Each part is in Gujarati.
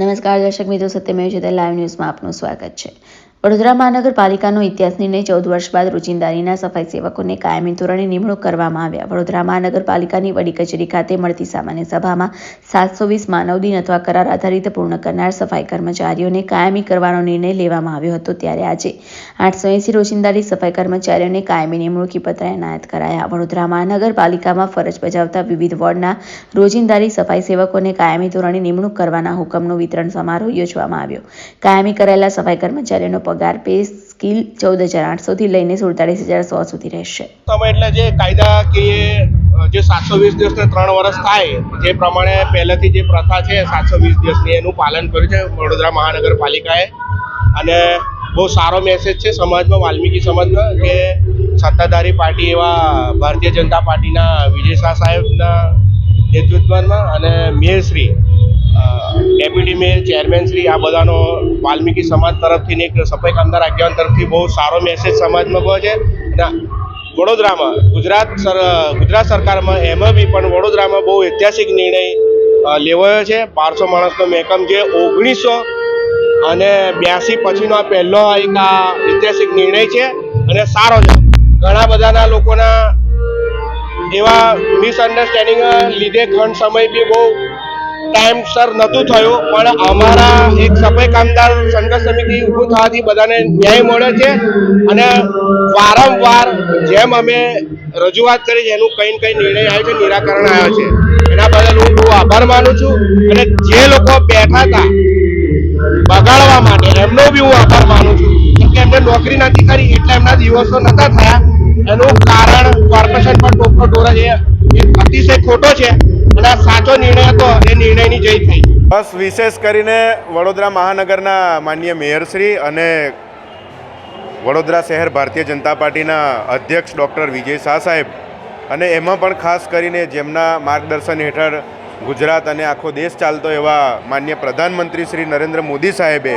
નમસ્કાર દર્શક મિત્રો સત્યમેવ જયતે લાઈવ ન્યૂઝમાં આપનું સ્વાગત છે. વડોદરા મહાનગરપાલિકાનો ઇતિહાસ નિર્ણય ચૌદ વર્ષ બાદ રોજિંદારીના સફાઈ સેવકોને કાયમી ધોરણે નિમણૂક કરવામાં આવ્યા. વડોદરા મહાનગરપાલિકાની વડી કચેરી ખાતે મળતી સામાન્ય સભામાં સાતસો વીસ માનવદિન અથવા કરાર આધારિત પૂર્ણ કરનાર સફાઈ કર્મચારીઓને કાયમી કરવાનો નિર્ણય લેવામાં આવ્યો હતો ત્યારે આજે આઠસો એંસી રોજિંદારી સફાઈ કર્મચારીઓને કાયમી નિમણૂકી પત્ર એનાયત કરાયા. વડોદરા મહાનગરપાલિકામાં ફરજ બજાવતા વિવિધ વોર્ડના રોજિંદારી સફાઈ સેવકોને કાયમી ધોરણે નિમણૂક કરવાના હુકમનું વિતરણ સમારોહ યોજવામાં આવ્યો. કાયમી કરાયેલા સફાઈ કર્મચારીઓનો પગાર પે સ્કિલ ચૌદ હજાર આઠસોથી લઈને સુડતાલીસ હજાર સો સુધી રહેશે. તમે એટલે જે કાયદા કે જે સાતસો વીસ દિવસને ત્રણ વર્ષ થાય, જે પ્રમાણે પહેલેથી જે પ્રથા છે સાતસો વીસ દિવસની, એનું પાલન કર્યું છે વડોદરા મહાનગરપાલિકાએ. અને બહુ સારો મેસેજ છે સમાજમાં, વાલ્મીકી સમાજમાં, કે સત્તાધારી પાર્ટી એવા ભારતીય જનતા પાર્ટીના વિજય શાહ સાહેબના નેતૃત્વમાં અને મેયરશ્રી ડેપ્યુટી મેયર, ચેરમેન શ્રી આ બધાનો વાલ્મીકી સમાજ તરફથી ને એક સફાઈ કામદાર આગેવાન તરફથી બહુ સારો મેસેજ સમાજમાં ગયો છે. અને વડોદરામાં ગુજરાત સર ગુજરાત સરકારમાં એમાં બી પણ વડોદરામાં બહુ ઐતિહાસિક નિર્ણય લેવાયો છે. બારસો માણસનો મહેકમ જે ઓગણીસો અને બ્યાસી પછીનો આ પહેલો એક આ ઐતિહાસિક નિર્ણય છે. અને સારો છે. ઘણા બધાના લોકોના એવા મિસઅન્ડરસ્ટેન્ડિંગ લીધે ઘણ સમય બી બહુ ટાઈમસર નહોતું થયું, પણ અમારા એક સફાઈ કામદાર સંઘર્ષ સમિતિ ઊભું થવાથી બધાને ન્યાય મળે છે. અને વારંવાર જેમ અમે રજૂઆત કરી છે, એનું કંઈ કંઈ નિર્ણય આવ્યો છે, નિરાકરણ આવ્યો છે. એના બદલ હું બહુ આભાર માનું છું. અને જે લોકો બેઠા હતા, બગાડવા માટે, એમનો બી હું આભાર માનું છું. કે એમને નોકરી નથી કરી, એટલે એમના દિવસો નતા થયા. એનું કારણ કોર્પોરેશન પર ટોપનો ઢોરા છે અતિશય ખોટો છે, અને સાચો નિર્ણય હતો, એ નિર્ણયની જય થઈ. બસ વિશેષ કરીને વડોદરા મહાનગરના માનનીય મેયરશ્રી અને વડોદરા શહેર ભારતીય જનતા પાર્ટીના અધ્યક્ષ ડૉક્ટર વિજય શાહ સાહેબ અને એમાં પણ ખાસ કરીને જેમના માર્ગદર્શન હેઠળ ગુજરાત અને આખો દેશ ચાલતો એવા માન્ય પ્રધાનમંત્રી શ્રી નરેન્દ્ર મોદી સાહેબે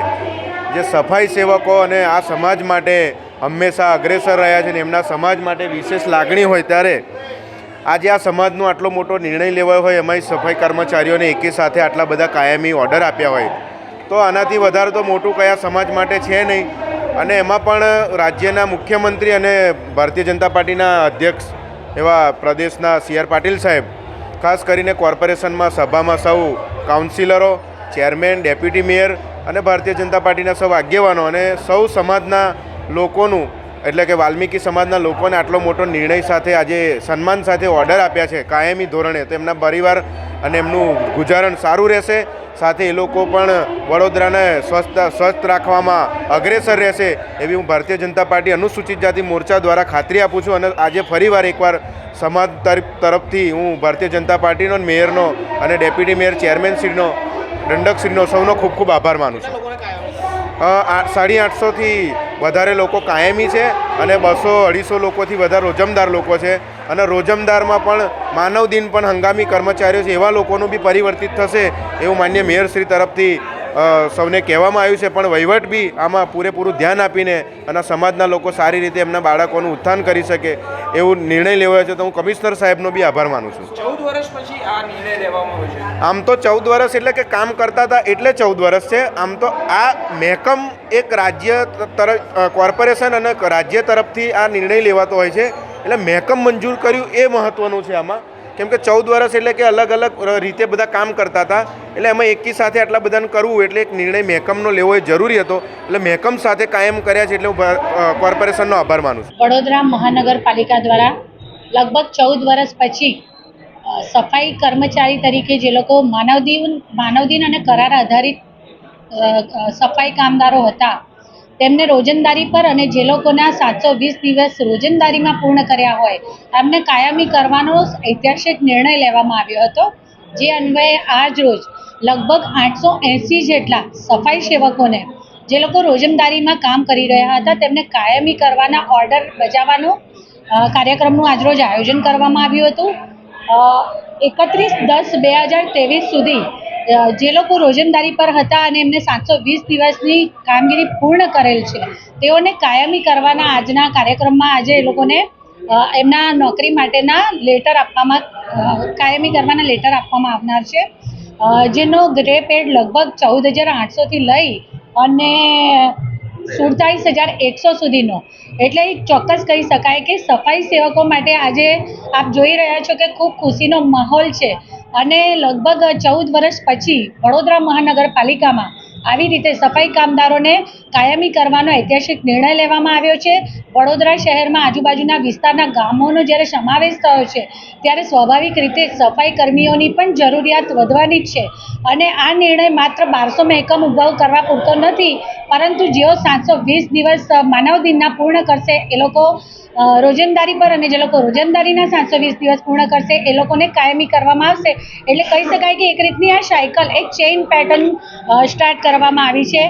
જે સફાઈ સેવકો અને આ સમાજ માટે હંમેશા અગ્રેસર રહ્યા છે અને એમના સમાજ માટે વિશેષ લાગણી હોય ત્યારે આજે આ સમાજનો આટલો મોટો નિર્ણય લેવાયો હોય, એમાંય સફાઈ કર્મચારીઓને એકી સાથે આટલા બધા કાયમી ઓર્ડર આપ્યા હોય. તો આનાથી વધારે તો મોટું કયા સમાજ માટે છે નહીં. અને એમાં પણ રાજ્યના મુખ્યમંત્રી અને ભારતીય જનતા પાર્ટીના અધ્યક્ષ એવા પ્રદેશના સી આર પાટીલ સાહેબ, ખાસ કરીને કોર્પોરેશનમાં સભામાં સૌ કાઉન્સિલરો, ચેરમેન, ડેપ્યુટી મેયર અને ભારતીય જનતા પાર્ટીના સૌ આગેવાનો અને સૌ સમાજના લોકોનું એટલે કે વાલ્મીકી સમાજના લોકોને આટલો મોટો નિર્ણય સાથે આજે સન્માન સાથે ઓર્ડર આપ્યા છે કાયમી ધોરણે, તો એમના પરિવાર અને એમનું ગુજારણ સારું રહેશે. સાથે એ લોકો પણ વડોદરાને સ્વસ્થ સ્વસ્થ રાખવામાં અગ્રેસર રહેશે એવી હું ભારતીય જનતા પાર્ટી અનુસૂચિત જાતિ મોરચા દ્વારા ખાતરી આપું છું. અને આજે ફરીવાર એકવાર સમાજ તરફથી હું ભારતીય જનતા પાર્ટીનો મેયરનો અને ડેપ્યુટી મેયર ચેરમેનશ્રીનો દંડકશ્રીનો સૌનો ખૂબ ખૂબ આભાર માનું છું. સાડી આઠસોથી વધારે લોકો કાયમી છે અને બસો અઢીસો લોકોથી વધારે રોજમદાર લોકો છે. અને રોજમદારમાં પણ માનવ દિન પણ હંગામી કર્મચારીઓ છે, એવા લોકોનું બી પરિવર્તિત થશે એવું માન્ય મેયરશ્રી તરફથી સૌને કહેવામાં આવ્યું છે પણ વહીવટ બી આમાં પૂરેપૂરું ધ્યાન આપીને અને સમાજના લોકો સારી રીતે એમના બાળકોનું ઉત્થાન કરી શકે એવું નિર્ણય લેવાયો છે. તો હું કમિશનર સાહેબનો બી આભાર માનું છું. ચૌદ વર્ષ પછી આ નિર્ણય લેવામાં આવ્યો છે. આમ તો ચૌદ વર્ષ એટલે કે કામ કરતા હતા એટલે ચૌદ વર્ષ છે. આમ તો આ મહેકમ એક રાજ્ય તરફ કોર્પોરેશન અને રાજ્ય તરફથી આ નિર્ણય લેવાતો હોય છે. એટલે મહેકમ મંજૂર કર્યું એ મહત્ત્વનું છે આમાં. કેમ કે ચૌદ વર્ષ એટલે કે અલગ અલગ રીતે બધા કામ કરતા હતા. એટલે એમાં એકી સાથે આટલા બધાને કરવું એટલે એક નિર્ણય મહેકમનો લેવો એ જરૂરી હતો. એટલે મહેકમ સાથે કાયમ કર્યા છે એટલે હું કોર્પોરેશનનો આભાર માનું છું. વડોદરા મહાનગરપાલિકા દ્વારા લગભગ ચૌદ વર્ષ પછી સફાઈ કર્મચારી તરીકે જે લોકો માનવદિન માનવદિન અને કરાર આધારિત સફાઈ કામદારો હતા તેમને રોજંદારી પર અને જે લોકોના સાતસો વીસ દિવસ રોજંદારીમાં પૂર્ણ કર્યા હોય, એમને કાયમી કરવાનો ઐતિહાસિક નિર્ણય લેવામાં આવ્યો હતો, જે અન્વયે આજ રોજ લગભગ આઠસો એંસી જેટલા સફાઈ સેવકોને, જે લોકો રોજમદારીમાં કામ કરી રહ્યા હતા, તેમને કાયમી કરવાના ઓર્ડર બજાવવાનો કાર્યક્રમનું આજરોજ આયોજન કરવામાં આવ્યું હતું. એકત્રીસ દસ બે હજાર ત્રેવીસ સુધી જે લોકો રોજમદારી પર હતા અને એમને સાતસો વીસ દિવસની કામગીરી પૂર્ણ કરેલ છે, તેઓને કાયમી કરવાના આજના કાર્યક્રમમાં આજે એ લોકોને એમના નોકરી માટેના લેટર આપવામાં કાયમી કરવાના લેટર આપવામાં આવનાર છે. જેનો ગ્રે પેડ લગભગ ચૌદ હજાર આઠસોથી લઈ અને સુડતાલીસ હજાર એકસો સુધીનો. એટલે ચોક્કસ કહી શકાય કે સફાઈ સેવકો માટે આજે આપ જોઈ રહ્યા છો કે ખૂબ ખુશીનો માહોલ છે. અને લગભગ ચૌદ વર્ષ પછી વડોદરા મહાનગરપાલિકામાં આવી રીતે સફાઈ કામદારોને કાયમી કરવાનો ઐતિહાસિક નિર્ણય લેવામાં આવ્યો છે. વડોદરા શહેરમાં આજુબાજુના વિસ્તારના ગામોનો જ્યારે સમાવેશ થયો છે, ત્યારે સ્વાભાવિક રીતે સફાઈ કર્મીઓની પણ જરૂરિયાત વધવાની જ છે. અને આ નિર્ણય માત્ર બારસો મહેકમ ઊભા કરવા પૂરતો નથી, પરંતુ જેઓ સાતસો વીસ દિવસ માનવ દિનના પૂર્ણ કરશે, એ લોકો અ, પર અને જે લોકો રોજંદારીના સાતસો વીસ દિવસ પૂર્ણ કરશે એ લોકોને કાયમી કરવામાં આવશે. એટલે કહી શકાય કે એક રીતની આ સાયકલ એક ચેઇન પેટર્ન સ્ટાર્ટ કરવામાં આવી છે.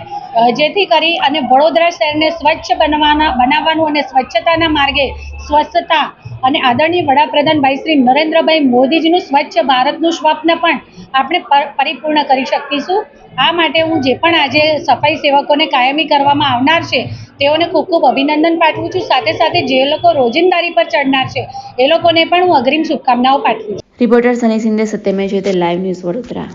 જેથી કરી અને વડોદરા શહેરને સ્વચ્છ બનવાના બનાવવાનું અને સ્વચ્છતાના માર્ગે સ્વચ્છતા અને આદરણીય વડાપ્રધાન ભાઈ શ્રી નરેન્દ્રભાઈ મોદીજીનું સ્વચ્છ ભારતનું સ્વપ્ન પણ આપણે પર- પરિપૂર્ણ કરી શકીશું. આ માટે હું જે પણ આજે સફાઈ સેવકોને કાયમી કરવામાં આવનાર છે, તેઓને ખૂબ ખૂબ અભિનંદન પાઠવું છું. સાથે સાથે જે લોકો રોજિંદારી પર ચડનાર છે, એ લોકોને પણ હું અગ્રીમ શુભકામનાઓ પાઠવું છું. રિપોર્ટર સની સિંધે સત્યમય છે તે લાઈવ ન્યૂઝ વડોદરા.